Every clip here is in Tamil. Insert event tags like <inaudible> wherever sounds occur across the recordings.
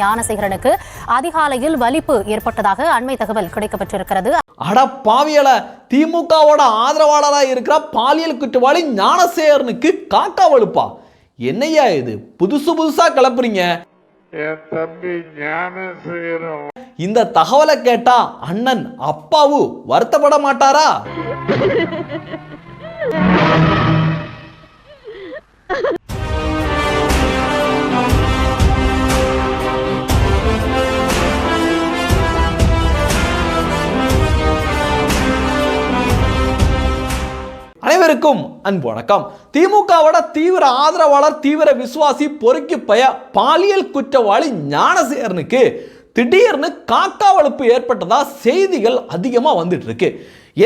ஞானசேகரனுக்கு அதிகாலையில் வலிப்பு ஏற்பட்டதாக அண்மை தகவல் கிடைக்கப்பட்டிருக்கிறது. அட பாவியல திமுகவோட ஆதரவாளரா இருக்கிற பாலியல் குற்றவாளி ஞானசேகரனுக்கு காக்கா வலுப்பா? என்னய்யா இது? புதுசு புதுசா கிளப்புறீங்க. இந்த தகவலை கேட்டா அண்ணன் அப்பாவு வருத்தப்பட மாட்டாரா? <laughs> அனைவருக்கும் அன்பு வணக்கம். திமுகவோட தீவிர ஆதரவாளர் தீவிர விசுவாசி பொறுக்கி பய பாலியல் குற்றவாளி ஞானசேகரனுக்கு திடீர்னு காக்கா வலுப்பு ஏற்பட்டதா செய்திகள் அதிகமாக வந்துட்டு இருக்கு.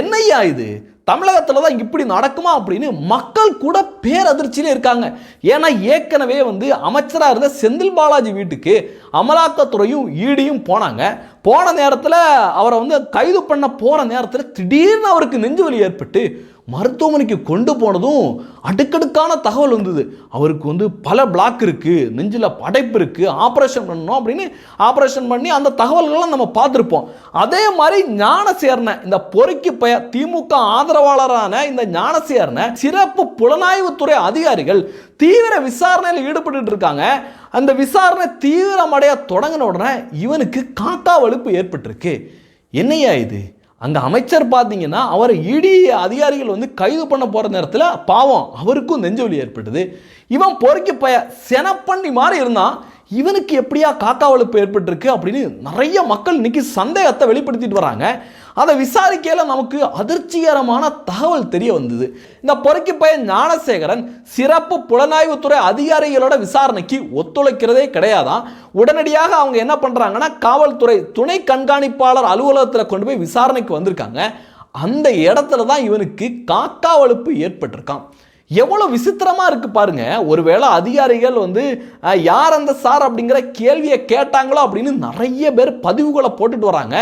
என்னய்யா இது? தமிழகத்தில் தான் இப்படி நடக்குமா அப்படின்னு மக்கள் கூட பேரதிர்ச்சியில இருக்காங்க. ஏன்னா ஏற்கனவே வந்து அமைச்சராக இருந்த செந்தில் பாலாஜி வீட்டுக்கு அமலாக்கத்துறையும் ஈடியும் போனாங்க. போன நேரத்தில் அவரை வந்து கைது பண்ண போகிற நேரத்தில் திடீர்னு அவருக்கு நெஞ்சு வலி ஏற்பட்டு மருத்துவமனைக்கு கொண்டு போனதும் அடுக்கடுக்கான தகவல் வந்தது. அவருக்கு வந்து பல பிளாக் இருக்குது நெஞ்சில் படைப்பு இருக்குது ஆப்ரேஷன் பண்ணணும் அப்படின்னு ஆப்ரேஷன் பண்ணி அந்த தகவல்கள்லாம் நம்ம பார்த்துருப்போம். அதே மாதிரி ஞானசேரனை இந்த பொறுக்கி பய திமுக ஆதரவாளரான இந்த ஞானசேரனை சிறப்பு புலனாய்வுத்துறை அதிகாரிகள் தீவிர விசாரணையில் ஈடுபட்டு இருக்காங்க. அந்த விசாரணை தீவிரமடைய தொடங்கின உடனே இவனுக்கு காக்கா வலுப்பு ஏற்பட்டிருக்கு. என்னையா இது? அங்கே அமைச்சர் பார்த்தீங்கன்னா அவரை இடி அதிகாரிகள் வந்து கைது பண்ண போகிற நேரத்தில் பாவம் அவருக்கும் நெஞ்சவலி ஏற்பட்டது. இவன் பொறுக்கி பய செனப்பண்ணி மாதிரி இருந்தான் இவனுக்கு எப்படியா காக்கா வலுப்பு ஏற்பட்டிருக்கு அப்படின்னு நிறைய மக்கள் இன்னைக்கு சந்தேகத்தை வெளிப்படுத்திட்டு வராங்க. அதை விசாரிக்கையில் நமக்கு அதிர்ச்சிகரமான தகவல் தெரிய வந்தது. இந்த பொறுக்கி பையன் ஞானசேகரன் சிறப்பு புலனாய்வுத்துறை அதிகாரிகளோட விசாரணைக்கு ஒத்துழைக்கிறதே கிடையாதான் உடனடியாக அவங்க என்ன பண்ணுறாங்கன்னா காவல்துறை துணை கண்காணிப்பாளர் அலுவலகத்தில் கொண்டு போய் விசாரணைக்கு வந்திருக்காங்க. அந்த இடத்துல தான் இவனுக்கு காக்கா வலுப்பு ஏற்பட்டிருக்கான் எவ்வளோ விசித்திரமாக இருக்குது பாருங்க. ஒருவேளை அதிகாரிகள் வந்து யார் அந்த சார்? அப்படிங்கிற கேள்வியை கேட்டாங்களோ அப்படின்னு நிறைய பேர் பதிவுகளை போட்டுட்டு வராங்க.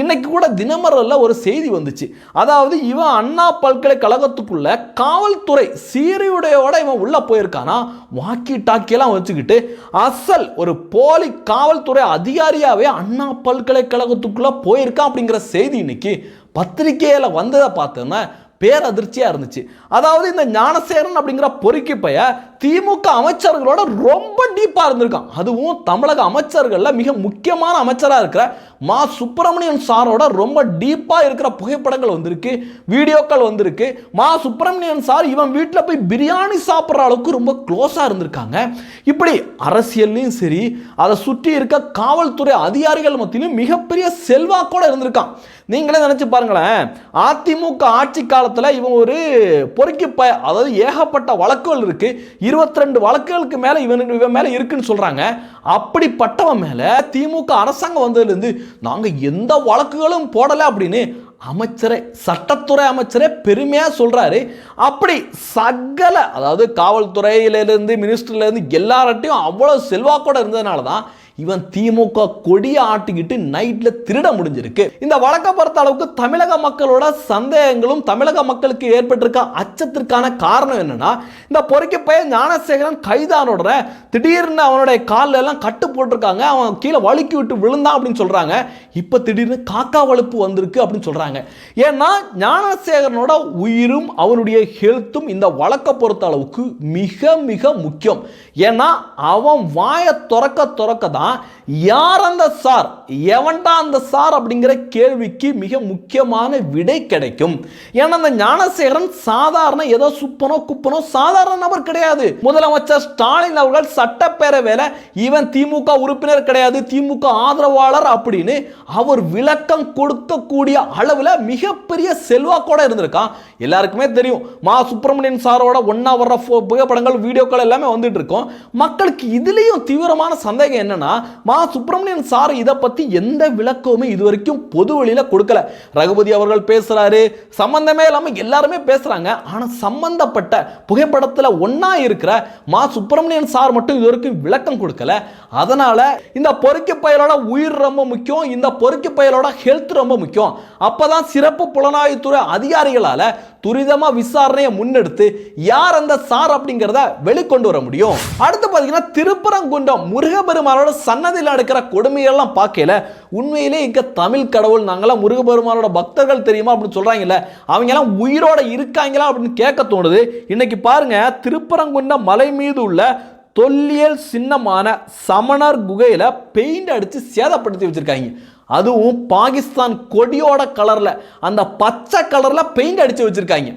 இன்னைக்கு கூட தினமரில் ஒரு செய்தி வந்துச்சு. அதாவது இவன் அண்ணா பல்கலைக்கழகத்துக்குள்ள காவல்துறை சீருடையோட இவன் உள்ளே போயிருக்கானா? வாக்கி டாக்கியெல்லாம் வச்சுக்கிட்டு அசல் ஒரு போலி காவல்துறை அதிகாரியாகவே அண்ணா பல்கலைக்கழகத்துக்குள்ளே போயிருக்கான் அப்படிங்கிற செய்தி இன்னைக்கு பத்திரிகையில் வந்ததை பார்த்தோன்னா பேரதிர்ச்சியா இருந்துச்சு. அதாவது இந்த ஞானசேரன் அப்படிங்கிற பொறுக்கி பைய திமுக அமைச்சர்களோட ரொம்ப டீப்பாக இருந்திருக்கான். அதுவும் தமிழக அமைச்சர்களில் மிக முக்கியமான அமைச்சராக இருக்கிற மா சுப்பிரமணியன் சாரோட ரொம்ப டீப்பாக இருக்கிற புகைப்படங்கள் வந்திருக்கு வீடியோக்கள் வந்திருக்கு. மா சுப்பிரமணியன் சார் இவன் வீட்டில் போய் பிரியாணி சாப்பிட்ற அளவுக்கு ரொம்ப க்ளோஸாக இருந்திருக்காங்க. இப்படி அரசியல்லையும் சரி அதை சுற்றி இருக்க காவல்துறை அதிகாரிகள் மத்தியிலும் மிகப்பெரிய செல்வாக்கோடு இருந்திருக்கான். நீங்களே நினச்சி பாருங்களேன் அதிமுக ஆட்சி காலத்தில் இவன் ஒரு பொறுக்கி ப அதாவது ஏகப்பட்ட வழக்குகள் இருக்குது இருபத்தி ரெண்டு வழக்குகளுக்கு மேலே இவன் இவன் மேலே இருக்குன்னு சொல்கிறாங்க அப்படிப்பட்டவன் மேலே திமுக அரசாங்கம் வந்ததுலேருந்து நாங்கள் எந்த வழக்குகளும் போடலை அப்படின்னு அமைச்சரே சட்டத்துறை அமைச்சரே பெருமையாக சொல்கிறாரு அப்படி சகல அதாவது காவல்துறையிலேருந்து மினிஸ்டர்லேருந்து எல்லார்ட்டையும் அவ்வளோ செல்வாக்கோட இருந்ததுனால தான் இவன் திமுக கொடியை ஆட்டிக்கிட்டு நைட்ல திருட முடிஞ்சிருக்கு. இந்த வழக்கை பொறுத்த அளவுக்கு தமிழக மக்களோட சந்தேகங்களும் தமிழக மக்களுக்கு ஏற்பட்டிருக்க அச்சத்திற்கான காரணம் என்னன்னா இந்த பொறுக்கி பையன் ஞானசேகரன் கைதானோட திடீர்னு அவனுடைய காலில் எல்லாம் கட்டு போட்டிருக்காங்க. அவன் கீழே வழுக்கி விட்டு விழுந்தான் அப்படின்னு சொல்றாங்க. இப்போ திடீர்னு காக்கா வலுப்பு வந்திருக்கு அப்படின்னு சொல்றாங்க. ஏன்னா ஞானசேகரனோட உயிரும் அவனுடைய ஹெல்த்தும் இந்த வழக்கை பொறுத்த அளவுக்கு மிக மிக முக்கியம். ஏன்னா அவன் வாயை துறக்க துறக்க தான் யார் அந்த சார்? எவன்டா அந்த சார் அப்படிங்கிற கேள்விக்கு மிக முக்கியமான விடை கிடைக்கும். ஏன்னா அந்த ஞானசேகரன் சாதாரண ஏதோ சுப்பனோ குப்பனோ சாதாரண நபர் கிடையாது. முதலமைச்சர் ஸ்டாலின் அவர்கள் சட்டப்பேரவையில் இவன் திமுக உறுப்பினர் கிடையாது திமுக ஆதரவாளர் அப்படின்னு அவர் விளக்கம் கொடுக்கக்கூடிய அளவில் மிகப்பெரிய செல்வாக்கோட இருந்திருக்கான். எல்லாருக்குமே தெரியும் மா சுப்பிரமணியன் சாரோட ஒன்னா வர்ற புகைப்படங்கள் வீடியோக்கள் எல்லாமே வந்துட்டு இருக்கோம். மக்களுக்கு இதுலேயும் தீவிரமான சந்தேகம் என்னன்னா மா சுப்பிரமணியன் சார் இதை பற்றி எந்த விளக்கமுமே இது வரைக்கும் பொது வழியில கொடுக்கல. ரகுபதி அவர்கள் பேசுறாரு சம்பந்தமே இல்லாமல் எல்லாருமே பேசுறாங்க. ஆனால் சம்பந்தப்பட்ட புகைப்படத்தில் ஒன்றா இருக்கிற மா சுப்பிரமணியன் சார் மட்டும் இது வரைக்கும் விளக்கம் கொடுக்கல. அதனால இந்த பொறுக்கி பயலோட உயிர் ரொம்ப முக்கியம் இந்த பொறுக்கி பயலோட ஹெல்த் ரொம்ப முக்கியம். அப்பதான் சிறப்பு புலனாய்வுத்துறை அதிகாரிகளால துரிதமா விசாரணையை முன்னெடுத்து யார் அந்த சார் அப்படிங்கிறத வெளிக்கொண்டு வர முடியும். அடுத்து பார்த்தீங்கன்னா திருப்பரங்குன்றம் முருகபெருமானோட சன்னதியில் நடக்கிற கொடுமைகள்லாம் பார்க்கல உண்மையிலே இங்க தமிழ் கடவுள் நாங்களாம் முருகபெருமானோட பக்தர்கள் தெரியுமா அப்படின்னு சொல்றாங்கல்ல? அவங்க எல்லாம் உயிரோட இருக்காங்களா அப்படின்னு கேட்க தோணுது. இன்னைக்கு பாருங்க திருப்பரங்குன்றம் மலை மீது உள்ள தொல்லியல் சின்னமான சமணர் குகையில் பெயிண்ட் அடித்து சேதப்படுத்தி வச்சுருக்காங்க. அதுவும் பாகிஸ்தான் கொடியோட கலரில் அந்த பச்சை கலரில் பெயிண்ட் அடித்து வச்சுருக்காங்க.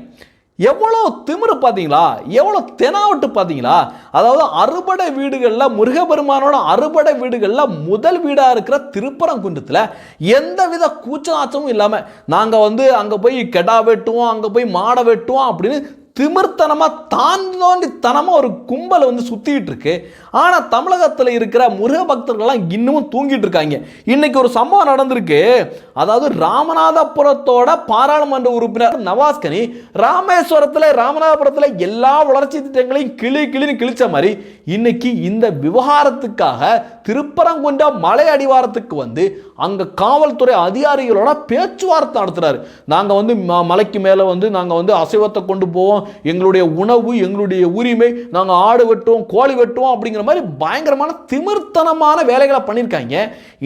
எவ்வளோ திமிரு பார்த்தீங்களா எவ்வளோ தெனாவட்டு பார்த்தீங்களா அதாவது அறுபடை வீடுகளில் முருகபெருமானோட அறுபடை வீடுகளில் முதல் வீடாக இருக்கிற திருப்பரங்குன்றத்தில் எந்த வித கூச்சநாச்சமும் இல்லாமல் நாங்கள் வந்து அங்கே போய் கெடா வெட்டுவோம் அங்கே போய் மாடை வெட்டுவோம் அப்படின்னு திமிர்த்தனமாக தாண்டோண்டித்தனமாக ஒரு கும்பலை வந்து சுற்றிக்கிட்டு இருக்கு ஆனால் தமிழகத்தில் இருக்கிற முருக பக்தர்கள்லாம் இன்னமும் தூங்கிட்டு இருக்காங்க இன்னைக்கு ஒரு சம்பவம் நடந்திருக்கு. அதாவது ராமநாதபுரத்தோட பாராளுமன்ற உறுப்பினர் நவாஸ்கனி ராமேஸ்வரத்தில் ராமநாதபுரத்தில் எல்லா வளர்ச்சி திட்டங்களையும் கிளி கிளின்னு கிழிச்ச மாதிரி இன்னைக்கு இந்த விவகாரத்துக்காக திருப்பரங்குன்ற மலை அடிவாரத்துக்கு வந்து அங்கே காவல்துறை அதிகாரிகளோட பேச்சுவார்த்தை நடத்துறாரு. நாங்கள் வந்து ம- மலைக்கு மேலே வந்து நாங்கள் வந்து அசைவத்தை கொண்டு போவோம். எங்களுடைய உணவு எங்களுடைய உரிமை நாங்கள் ஆடு வெட்டுவோம் கோழி வெட்டுவோம் அப்படிங்கிற மாதிரி பயங்கரமான திமிர்த்தனமான வேலைகளை பண்ணியிருக்காங்க.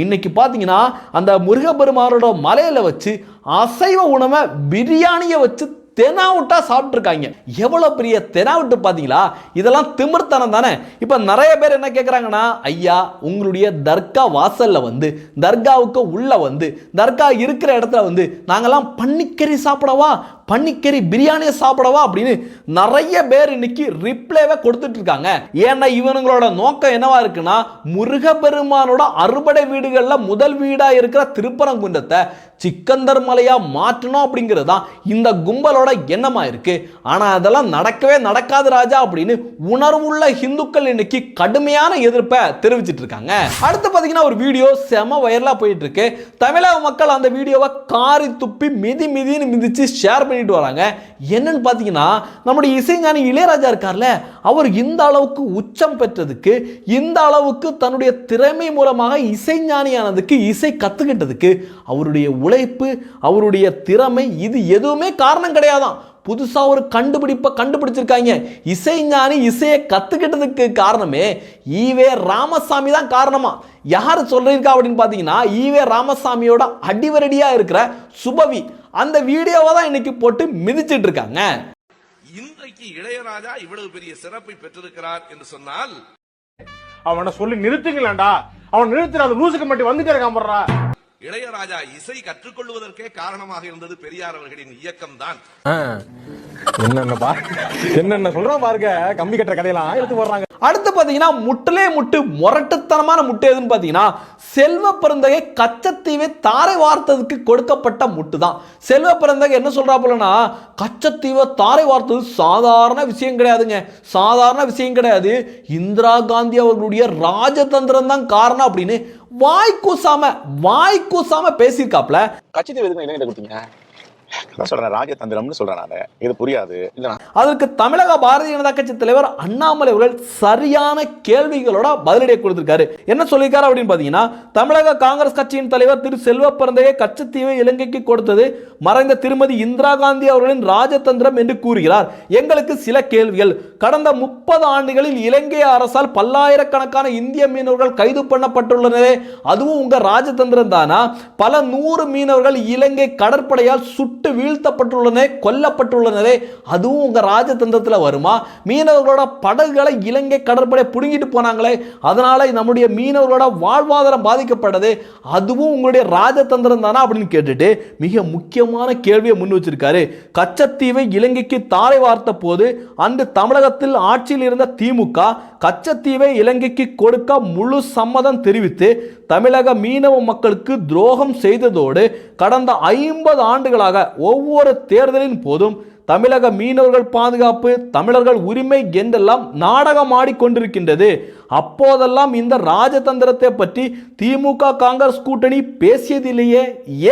இன்னைக்கு பார்த்தீங்கன்னா அந்த முருகப்பெருமானோட மலையில் வச்சு அசைவ உணவை பிரியாணியை வச்சு தெனாவுட்டா சாப்பிட்ருக்காங்க எவ்வளோ பெரிய தெனாவுட்டு பார்த்தீங்களா இதெல்லாம் திமிர்த்தனம் தானே. இப்போ நிறைய பேர் என்ன கேட்குறாங்கன்னா ஐயா உங்களுடைய தர்கா வாசலில் வந்து தர்காவுக்கு உள்ள வந்து தர்கா இருக்கிற இடத்துல வந்து நாங்கள்லாம் பன்னிக்கறி சாப்பிடவா? பன்னிக்கறி பிரியாணியை சாப்பிடவா அப்படின்னு நிறைய பேர் இன்னைக்கு ரிப்ளைவே கொடுத்துட்டு இருக்காங்க. ஏன்னா இவனுங்களோட நோக்கம் என்னவா இருக்குன்னா முருகப்பெருமானோட அறுபடை வீடுகளில் முதல் வீடாக இருக்கிற திருப்பரங்குன்றத்தை சிக்கந்தர் மலையா மாற்றணும் அப்படிங்கிறது தான் இந்த கும்பலோட எண்ணமா இருக்கு. ஆனா அதெல்லாம் நடக்கவே நடக்காது ராஜா அப்படின்னு உணர்வுள்ள இந்துக்கள் இன்னைக்கு கடுமையான எதிர்ப்பை தெரிவிச்சிட்டு இருக்காங்க. அடுத்து பார்த்தீங்கன்னா ஒரு வீடியோ செம வைரலா போயிட்டு இருக்கு. தமிழக மக்கள் அந்த வீடியோவை காரி துப்பி மிதி மிதின்னு மிதிச்சு ஷேர் பண்ணிட்டு வராங்க. என்னன்னு பார்த்தீங்கன்னா நம்முடைய இசைஞானி இளையராஜா இருக்கார்ல அவர் இந்த அளவுக்கு உச்சம் பெற்றதுக்கு இந்த அளவுக்கு தன்னுடைய திறமை மூலமாக இசைஞானியானதுக்கு இசை கற்றுக்கிட்டதுக்கு அவருடைய உழைப்பு அவருடைய திறமை இது எதுவுமே காரணம் கிடையாதான். புதுசா ஒரு கண்டுபிடிப்பை கண்டுபிடிச்சிருக்காங்க. இசைஞானி இசையை கத்துக்கிட்டதுக்கு காரணமே ஈவே ராமசாமி தான் காரணமா. யார் சொல்லியிருக்கா அப்படின்னு பார்த்தீங்கன்னா ஈவே ராமசாமியோட அடிவரடியா இருக்கிற சுபவி. அந்த வீடியோவை தான் இன்னைக்கு போட்டு மிதிச்சிட்டு இருக்காங்க. இன்றைக்கு இளையராஜா இவ்வளவு பெரிய சிறப்பை பெற்றிருக்கிறார் என்று சொன்னால் அவனை சொல்லி நிறுத்துங்களேன்டா. அவன் நிறுத்துற அந்த லூசுக்கு மட்டும் வந்துட்டே இருக்கான் இளையராஜா இசை கற்றுக்கொள்வதற்கே காரணமாக இருந்தது பெரியார் அவர்களின் இயக்கம்தான். என்னென்ன பா என்னென்ன சொல்றான் பாருங்க. கம்பி கட்டுற கதையெல்லாம் எடுத்து போடுறாங்க. அடுத்து பார்த்தீங்கன்னா முட்டிலே முட்டு முரட்டுத்தனமான முட்டு எதுன்னு பார்த்தீங்கன்னா செல்வ பிறந்தகை கச்சத்தீவை தாரை வார்த்ததுக்கு கொடுக்கப்பட்ட முட்டு தான் செல்வ பிறந்தகை என்ன சொல்றா போலனா கச்சத்தீவை தாரை வார்த்தது சாதாரண விஷயம் கிடையாதுங்க. சாதாரண விஷயம் கிடையாது. இந்திரா காந்தி அவர்களுடைய ராஜதந்திரம் தான் காரணம் அப்படின்னு வாய் கூசாம வாய் கூசாம பேசியிருக்காப்ல கட்சி எதுக்கு இளைஞர்கிட்ட கொடுத்தீங்க? நான் சொல்றேன் ராஜதந்திரம்னு சொல்றேன் நான். இது புரியாது. அதற்கு தமிழக பாரதிய ஜனதா கட்சி தலைவர் அண்ணாமலை அவர்கள் சரியான கேள்விகளோட பதிலடியை கொடுத்திருக்காரு. என்ன சொல்லியிருக்காரு அப்படின்னு பார்த்தீங்கன்னா தமிழக காங்கிரஸ் கட்சியின் தலைவர் திரு செல்வ பிறந்தையை கச்சத்தீவை இலங்கைக்கு கொடுத்தது மறைந்த திருமதி இந்திரா காந்தி அவர்களின் ராஜதந்திரம் என்று கூறுகிறார். எங்களுக்கு சில கேள்விகள். கடந்த முப்பது ஆண்டுகளில் இலங்கை அரசால் பல்லாயிரக்கணக்கான இந்திய மீனவர்கள் கைது பண்ணப்பட்டுள்ளனரே அதுவும் உங்க ராஜதந்திரம் தானா பல நூறு மீனவர்கள் இலங்கை கடற்படையால் சுட்டு வீழ்த்தப்பட்டுள்ளனே கொல்லப்பட்டுள்ளனரே அதுவும் உங்கள் ராஜதந்திரத்தில் வருமா? மீனவர்களோட படகுகளை இலங்கை கடற்படை பிடுங்கிட்டு போனாங்களே அதனால் நம்முடைய மீனவர்களோட வாழ்வாதாரம் பாதிக்கப்பட்டது அதுவும் உங்களுடைய ராஜதந்திரம் தானா அப்படின்னு கேட்டுட்டு மிக முக்கியமான கேள்வியை முன் வச்சிருக்காரு. கச்சத்தீவை இலங்கைக்கு தாரை வார்த்த போது அன்று தமிழகத்தில் ஆட்சியில் இருந்த திமுக கச்சத்தீவை இலங்கைக்கு கொடுக்க முழு சம்மதம் தெரிவித்து தமிழக மீனவ மக்களுக்கு துரோகம் செய்ததோடு கடந்த ஐம்பது ஆண்டுகளாக ஒவ்வொரு தேர்தலின் போதும் தமிழக மீனவர்கள் பாதுகாப்பு தமிழர்கள் உரிமை என்றெல்லாம் நாடகம் ஆடிக்கொண்டிருக்கின்றது. அப்போதெல்லாம் இந்த ராஜதந்திரத்தை பற்றி திமுக காங்கிரஸ் கூட்டணி பேசியதிலேயே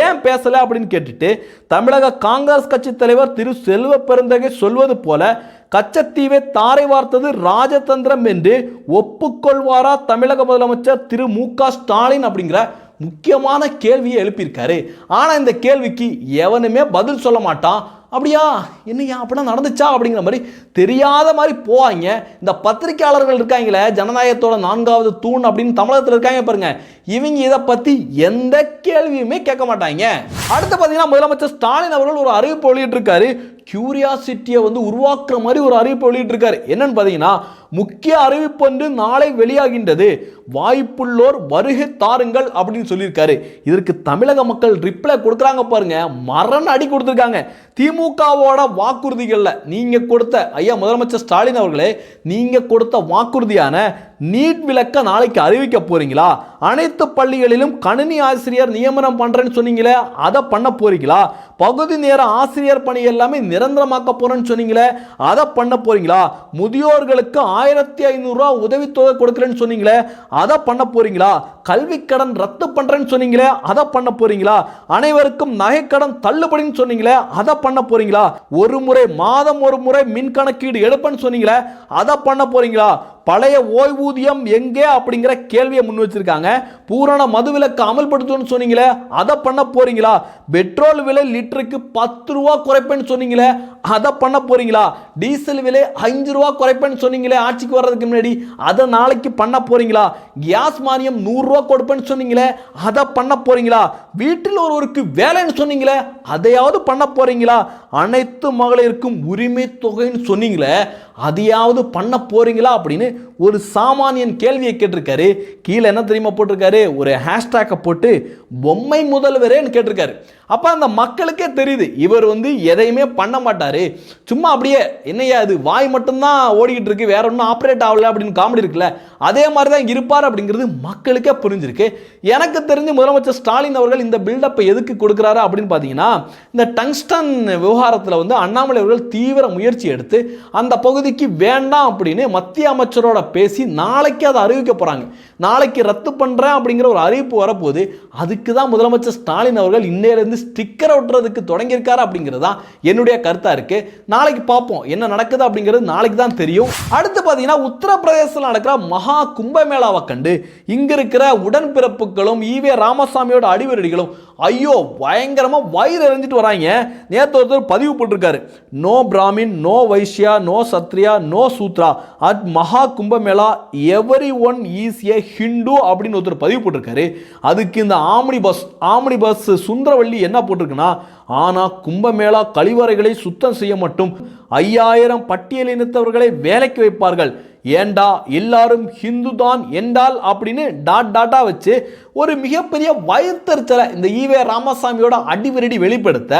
ஏன் பேசலை அப்படின்னு கேட்டுட்டு தமிழக காங்கிரஸ் கட்சி தலைவர் திரு செல்வ பெருந்தகை சொல்வது போல கச்சத்தீவை தாரை வார்த்தது ராஜதந்திரம் என்று ஒப்புக்கொள்வாரா தமிழக முதலமைச்சர் திரு மு ஸ்டாலின் அப்படிங்கிற முக்கியமான கேள்வியை எழுப்பியிருக்காரு. ஆனால் இந்த கேள்விக்கு எவனுமே பதில் சொல்ல மாட்டான். அப்படியா? என்னையா அப்படின்னா நடந்துச்சா? அப்படிங்கிற மாதிரி தெரியாத மாதிரி போவாங்க. இந்த பத்திரிக்கையாளர்கள் இருக்காங்களே ஜனநாயகத்தோட நான்காவது தூண் அப்படின்னு தமிழகத்தில் இருக்காங்க பாருங்க. இவங்க இதை பற்றி எந்த கேள்வியுமே கேட்க மாட்டாங்க. அடுத்து பார்த்தீங்கன்னா முதலமைச்சர் ஸ்டாலின் அவர்கள் ஒரு அறிவிப்பு வெளியிட்டிருக்காரு. கியூரியாசிட்டியை வந்து உருவாக்குற மாதிரி ஒரு அறிவிப்பு வெளியிட்டிருக்காரு. என்னன்னு பார்த்தீங்கன்னா முக்கிய அறிவிப்பு வந்து நாளை வெளியாகின்றது. வாய்ப்புள்ளோர் வருகை தாருங்கள் அப்படின்னு சொல்லியிருக்காரு. இதற்கு தமிழக மக்கள் ரிப்ளை கொடுக்குறாங்க பாருங்க. மரண அடி கொடுத்துருக்காங்க. திமுகவோட வாக்குறுதிகளில் நீங்கள் கொடுத்த ஐயா முதலமைச்சர் ஸ்டாலின் அவர்களே நீங்கள் கொடுத்த வாக்குறுதியான நீட் விளக்க நாளைக்கு அறிவிக்க போறீங்களா? அனைத்து பள்ளிகளிலும் கணினி ஆசிரியர் நியமனம் பண்றேன்னு சொன்னீங்களே அதை பண்ண போறீங்களா? பகுதி நேர ஆசிரியர் பணி எல்லாமே நிரந்தரமாக்க போறேன்னு சொன்னீங்களே அதை பண்ண போறீங்களா? முதியோர்களுக்கு ஆயிரத்தி ஐநூறுரூவா உதவித்தொகை கொடுக்குறேன்னு சொன்னீங்களே அதை பண்ண போறீங்களா? கல்வி கடன் ரத்து பண்றேன்னு சொன்னீங்களே அதை பண்ண போறீங்களா? அனைவருக்கும் நகைக்கடன் தள்ளுபடின்னு சொன்னீங்களே அதை பண்ண போறீங்களா? ஒரு முறை மாதம் ஒரு முறை மின் கணக்கீடு எடுப்பேன்னு சொன்னீங்களே அதை பண்ண போறீங்களா? பழைய ஓய்வூதியம் எங்கே அப்படிங்கிற கேள்வியை முன் வச்சிருக்காங்க. பூரண மதுவிலக்கு அமல்படுத்தும்னு சொன்னீங்களே அதை பண்ண போறீங்களா? பெட்ரோல் விலை லிட்டருக்கு பத்து ரூபா குறைப்பேன்னு சொன்னீங்களே அதை பண்ண போறீங்களா? டீசல் விலை அஞ்சு ரூபா குறைப்பேன்னு சொன்னீங்களே ஆட்சிக்கு வர்றதுக்கு முன்னாடி அதை நாளைக்கு பண்ண போறீங்களா? கேஸ் மானியம் நூறுரூவா கொடுப்பேன்னு சொன்னீங்களே அதை பண்ண போறீங்களா? வீட்டில் ஒருவருக்கு வேலைன்னு சொன்னீங்களே அதையாவது பண்ண போறீங்களா? அனைத்து மகளிருக்கும் உரிமை தொகைன்னு சொன்னீங்களே அதையாவது பண்ண போறீங்களா அப்படின்னு ஒரு சாமானியன் கேள்வியை கேட்டிருக்காரு. கீழே என்ன தெரியுமா போட்டிருக்காரு? ஒரு ஹேஷ்டேக்கை போட்டு பொம்மை முதல்வரேன்னு கேட்டிருக்காரு. அப்போ அந்த மக்களுக்கே தெரியுது. இவர் வந்து எதையுமே பண்ண மாட்டார். சும்மா அப்படியே என்னையா அது வாய் மட்டும்தான் ஓடிக்கிட்டு இருக்கு வேற ஒன்றும் ஆப்ரேட் ஆகல அப்படின்னு காமெடி இருக்குல்ல அதே மாதிரி தான் இருப்பார் அப்படிங்கிறது மக்களுக்கே புரிஞ்சிருக்கு. எனக்கு தெரிஞ்சு முதலமைச்சர் ஸ்டாலின் அவர்கள் இந்த பில்டப்பை எதுக்கு கொடுக்குறாரு அப்படின்னு பார்த்தீங்கன்னா இந்த டங்ஸ்டன் விவகாரத்தில் வந்து அண்ணாமலை அவர்கள் தீவிர முயற்சி எடுத்து அந்த பகுதிக்கு வேண்டாம் அப்படின்னு மத்திய அமைச்சரோட பேசி நாளைக்கு அதை அறிவிக்க போகிறாங்க நாளைக்கு ரத்து பண்ணுறேன் அப்படிங்கிற ஒரு அறிவிப்பு வரப்போகுது. அதுக்கு தான் முதலமைச்சர் ஸ்டாலின் அவர்கள் இன்னையிலேருந்து ஸ்டிக்கர் ஒட்டுறதுக்கு தொடங்கியிருக்காரு அப்படிங்கிறது தான் என்னுடைய கருத்தாக இருக்குது நாளைக்கு பார்ப்போம் என்ன நடக்குது அப்படிங்கிறது நாளைக்கு தான் தெரியும். அடுத்து பார்த்தீங்கன்னா உத்தரப்பிரதேசத்தில் நடக்கிற மகா கும்பமேளாவை கண்டு இங்கே இருக்கிற உடன்பிறப்புகளும் ஈவே ராமசாமியோட அடிவரடிகளும் ஐயோ பயங்கரமாக வயிறு எறிஞ்சிட்டு வராங்க. நேற்று ஒருத்தர் பதிவு போட்டிருக்காரு. No Brahmin no Vaishya no Kshatriya no Shudra. At Maha Kumbh Mela everyone is a Hindu அப்படின்னு ஒருத்தர் பதிவு போட்டிருக்காரு. அதுக்கு இந்த omni bus omni bus Sundaravalli என்ன போட்டிருக்குன்னா ஆனால் கும்பமேளா கழிவறைகளை சுத்தம் செய்ய மட்டும் ஐயாயிரம் பட்டியலினத்தவர்களை வேலைக்கு வைப்பார்கள். ஏண்டா எல்லாரும் ஹிந்து தான் என்றால் அப்படின்னு டாட் டாட்டா வச்சு ஒரு மிகப்பெரிய வயத்தறிச்சலை இந்த ஈவே ராமசாமியோட அடிவிரடி வெளிப்படுத்த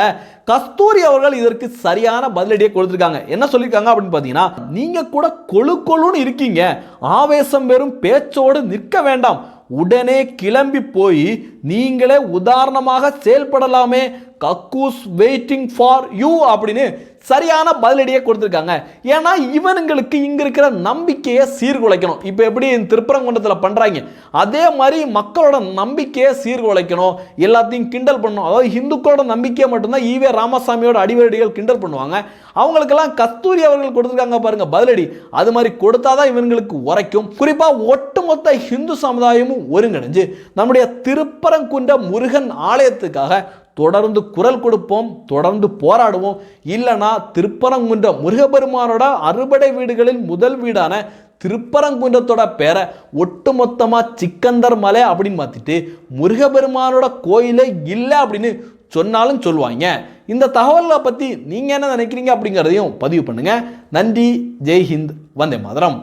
கஸ்தூரி அவர்கள் இதற்கு சரியான பதிலடியை கொடுத்துருக்காங்க. என்ன சொல்லியிருக்காங்க அப்படின்னு பார்த்தீங்கன்னா நீங்கள் கூட கொழு கொழுன்னு இருக்கீங்க. ஆவேசம் வெறும் பேச்சோடு நிற்க வேண்டாம். உடனே கிளம்பி போய் நீங்களே உதாரணமாக செயல்படலாமே. கக்கூஸ் வெயிட்டிங் ஃபார் யூ அப்படின்னு சரியான பதிலடியை கொடுத்துருக்காங்க. ஏன்னா இவனுங்களுக்கு இங்கே இருக்கிற நம்பிக்கையை சீர்குலைக்கணும். இப்போ எப்படி திருப்பரங்குன்றத்தில் பண்ணுறாங்க அதே மாதிரி மக்களோட நம்பிக்கையை சீர்குலைக்கணும். எல்லாத்தையும் கிண்டல் பண்ணணும். அதாவது இந்துக்களோட நம்பிக்கையை மட்டும்தான் ஈவே ராமசாமியோட அடிவரடிகள் கிண்டல் பண்ணுவாங்க. அவங்களுக்கெல்லாம் கஸ்தூரி அவர்கள் கொடுத்துருக்காங்க பாருங்க பதிலடி. அது மாதிரி கொடுத்தாதான் இவங்களுக்கு உரைக்கும். குறிப்பாக ஒட்டுமொத்த ஹிந்து சமுதாயமும் ஒருங்கிணைஞ்சு நம்முடைய திருப்ப திருப்பரங்குன்ற முருகன் ஆலயத்துக்காக தொடர்ந்து குரல் கொடுப்போம் தொடர்ந்து போராடுவோம். இல்லைனா திருப்பரங்குன்ற முருகபெருமானோட அறுபடை வீடுகளில் முதல் வீடான திருப்பரங்குன்றத்தோட பேரை ஒட்டுமொத்தமாக சிக்கந்தர் மலை அப்படின்னு மாற்றிட்டு முருகபெருமானோட கோயிலே இல்லை அப்படின்னு சொன்னாலும் சொல்லுவாங்க. இந்த தகவல்களை பற்றி நீங்கள் என்ன நினைக்கிறீங்க அப்படிங்கிறதையும் பதிவு பண்ணுங்கள் நன்றி ஜெய்ஹிந்த் வந்தே மதுரம்.